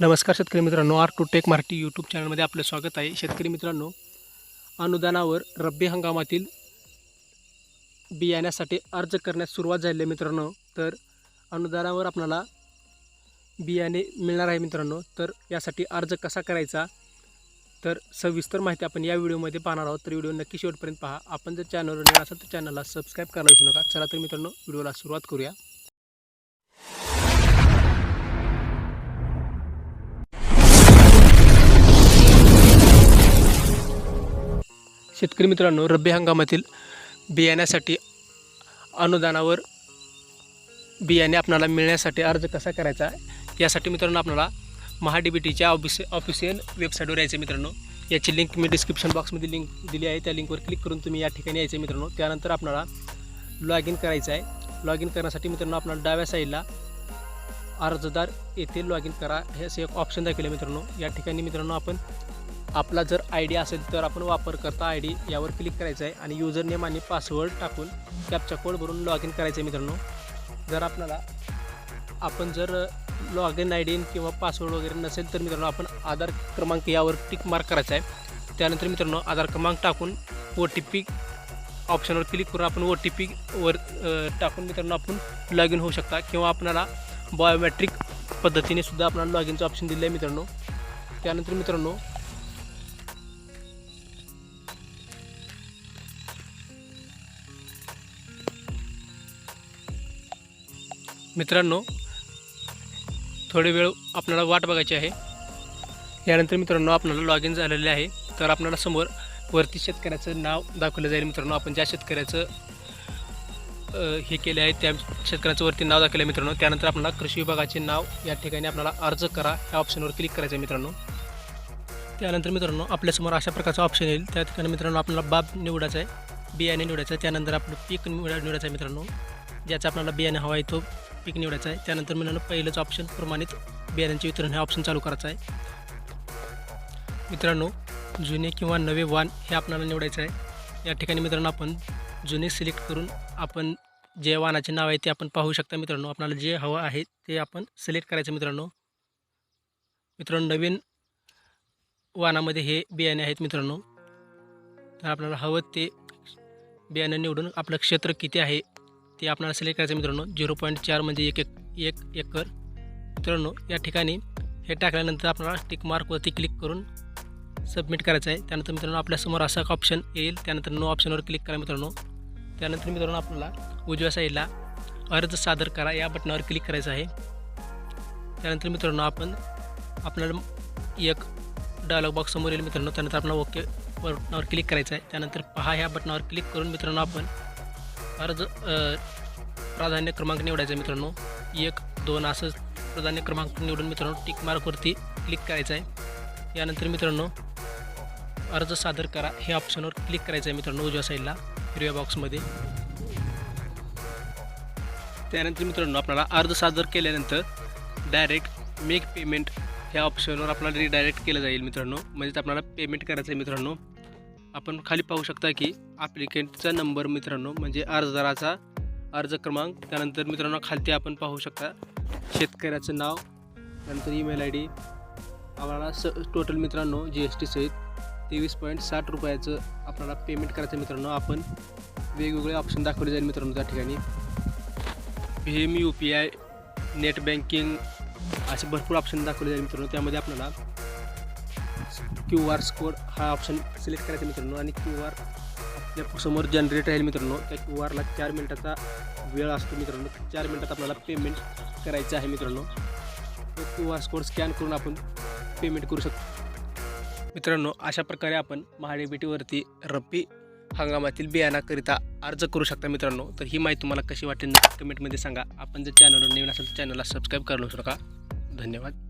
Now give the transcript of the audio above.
नमस्कार शेतकरी मित्रांनो R two tech Marathi YouTube चॅनलमध्ये आपलं स्वागत आहे. शेतकरी मित्रांनो अनुदानावर रब्बी हंगामातील बियाण्यासाठी अर्ज करण्यास सुरुवात झाली आहे मित्रांनो. तर अनुदानावर आपल्याला बियाणे मिळणार आहे मित्रांनो. तर यासाठी अर्ज कसा करायचा? तर सविस्तर माहिती आपण या व्हिडिओमध्ये पाहणार आहोत. तर व्हिडिओ नक्की शेवटपर्यंत पहा. आपण जर चॅनलवर नवीन असाल तर चॅनलला सबस्क्राईब करायला विसरू नका. चला तर मित्रांनो व्हिडिओला सुरुवात करूया. शेतकरी मित्रांनो रब्बी हंगामातील बियाण्यासाठी अनुदानावर बियाणे आपणाला मिळण्यासाठी अर्ज कसा करायचा यासाठी मित्रांनो आपणाला महा बी टीच्या ऑफिस ऑफिशियल वेबसाईटवर यायचं मित्रांनो. याची लिंक मी डिस्क्रिप्शन बॉक्समध्ये लिंक दिली आहे. त्या लिंकवर क्लिक करून तुम्ही या ठिकाणी यायचं मित्रांनो. त्यानंतर आपणाला लॉग इन करायचं आहे. लॉग इन करण्यासाठी मित्रांनो आपल्याला डाव्या साईडला अर्जदार येथे लॉग इन करा. हे असं एक ऑप्शन दाखवलं मित्रांनो. या ठिकाणी मित्रांनो आपण आपला जर आय डी असेल तर आपण वापरकर्ता आय डी यावर क्लिक करायचं आहे आणि युजर नेम आणि पासवर्ड टाकून कॅपचा कोड भरून लॉग इन करायचं आहे मित्रांनो. जर आपल्याला आपण जर लॉग इन आय डी किंवा पासवर्ड वगैरे नसेल तर मित्रांनो आपण आधार क्रमांक यावर टिक मार्क करायचा आहे. त्यानंतर मित्रांनो आधार क्रमांक टाकून ओ टी पी ऑप्शनवर क्लिक करून आपण ओ टी पीवर टाकून मित्रांनो आपण लॉग इन होऊ शकता. किंवा आपल्याला बायोमॅट्रिक पद्धतीने सुद्धा आपल्याला लॉग इनचं ऑप्शन दिलं आहे मित्रांनो. त्यानंतर मित्रांनो मित्रांनो थोडे वेळ आपल्याला वाट बघायची आहे. यानंतर मित्रांनो आपल्याला लॉग इन झालेले आहे. तर आपल्याला समोर वरती शेतकऱ्याचं नाव दाखवलं जाईल. मित्रांनो आपण ज्या शेतकऱ्याचं हे केले आहे त्या शेतकऱ्याचं वरती नाव दाखवलं आहे मित्रांनो. त्यानंतर आपल्याला कृषी विभागाचे नाव या ठिकाणी आपल्याला अर्ज करा. या ऑप्शनवर क्लिक करायचं आहे मित्रांनो. त्यानंतर मित्रांनो आपल्यासमोर अशा प्रकारचा ऑप्शन येईल. त्या ठिकाणी मित्रांनो आपल्याला बाब निवडायचा आहे. बियाणे निवडायचं आहे. त्यानंतर आपलं पीक निवडा निवडायचं आहे मित्रांनो. ज्याचा आपल्याला बियाणे हवा आहे तो पीक निवडायचं आहे. त्यानंतर मित्रांनो पहिलंच ऑप्शन प्रमाणित बियाण्यांचे वितरण हे ऑप्शन चालू करायचं आहे. मित्रांनो जुने किंवा नवे वाण हे आपल्याला निवडायचं आहे. या ठिकाणी मित्रांनो आपण जुने सिलेक्ट करून आपण जे वाहनाचे नाव आहे ते आपण पाहू शकता मित्रांनो. आपल्याला जे हवं आहे ते आपण सिलेक्ट करायचं मित्रांनो. मित्रांनो नवीन वाहनामध्ये हे बियाणे आहेत मित्रांनो. तर आपल्याला हवं ते बियाणं निवडून आपलं क्षेत्र किती आहे ते आपल्याला सिलेक्ट करायचं मित्रांनो. झिरो पॉईंट चार म्हणजे एक एक एक एकर. मित्रांनो या ठिकाणी हे टाकल्यानंतर आपल्याला टिक मार्कवरती क्लिक करून सबमिट करायचं आहे. त्यानंतर मित्रांनो आपल्यासमोर असा एक ऑप्शन येईल. त्यानंतर नो ऑप्शनवर क्लिक करा मित्रांनो. त्यानंतर मित्रांनो आपल्याला उजव्या साईडला अर्ज सादर करा. या बटनावर क्लिक करायचं आहे. त्यानंतर मित्रांनो आपण आपल्याला एक डायलॉग बॉक्स समोर येईल मित्रांनो. त्यानंतर आपल्याला ओके बटनावर क्लिक करायचं आहे. त्यानंतर पहा ह्या बटनावर क्लिक करून मित्रांनो आपण अर्ज प्राधान्य क्रमांक निवडायचा आहे मित्रांनो. एक दोन असं प्राधान्य क्रमांक निवडून मित्रांनो टिक मार्कवरती क्लिक करायचं आहे. यानंतर मित्रांनो अर्ज सादर करा. हे ऑप्शनवर क्लिक करायचं आहे मित्रांनो उजव्या साईडला हिरव्या बॉक्समध्ये त्यानंतर मित्रांनो आपल्याला अर्ज सादर केल्यानंतर डायरेक्ट मेक पेमेंट ह्या ऑप्शनवर आपल्याला रिडायरेक्ट केलं जाईल मित्रांनो. म्हणजेच आपल्याला पेमेंट करायचं आहे मित्रांनो. आपण खाली पाहू शकता की ॲप्लिकेंटचा नंबर मित्रांनो म्हणजे अर्जदाराचा अर्ज क्रमांक त्यानंतर मित्रांनो खालती आपण पाहू शकता शेतकऱ्याचं नाव त्यानंतर ईमेल आय डी आम्हाला स टोटल मित्रांनो जी एस टी सहित तेवीस पॉईंट साठ रुपयाचं आपल्याला पेमेंट करायचं मित्रांनो. आपण वेगवेगळे ऑप्शन दाखवले जाईल मित्रांनो त्या ठिकाणी. Bhim U P I net banking असे भरपूर ऑप्शन दाखवले जाईल मित्रांनो. त्यामध्ये आपल्याला क्यू आर कोड हा ऑप्शन सिलेक्ट करायचा मित्रांनो. आणि क्यू आर समोर जनरेट राहील मित्रांनो. त्या क्यू आरला चार मिनटाचा वेळ असतो मित्रांनो. चार मिनटात आपल्याला पेमेंट करायचं आहे मित्रांनो. तो क्यू आर कोड स्कॅन करून आपण पेमेंट करू शकतो. मित्रांनो अशा प्रकारे आपण महाडीबीटीवरती रब्बी हंगामातील बियाणाकरिता अर्ज करू शकता मित्रांनो. तर ही माहिती तुम्हाला कशी वाटेल कमेंटमध्ये सांगा. आपण जर चॅनलवर नवीन असेल तर चॅनलला सबस्क्राईब करायला विसरू नका. धन्यवाद.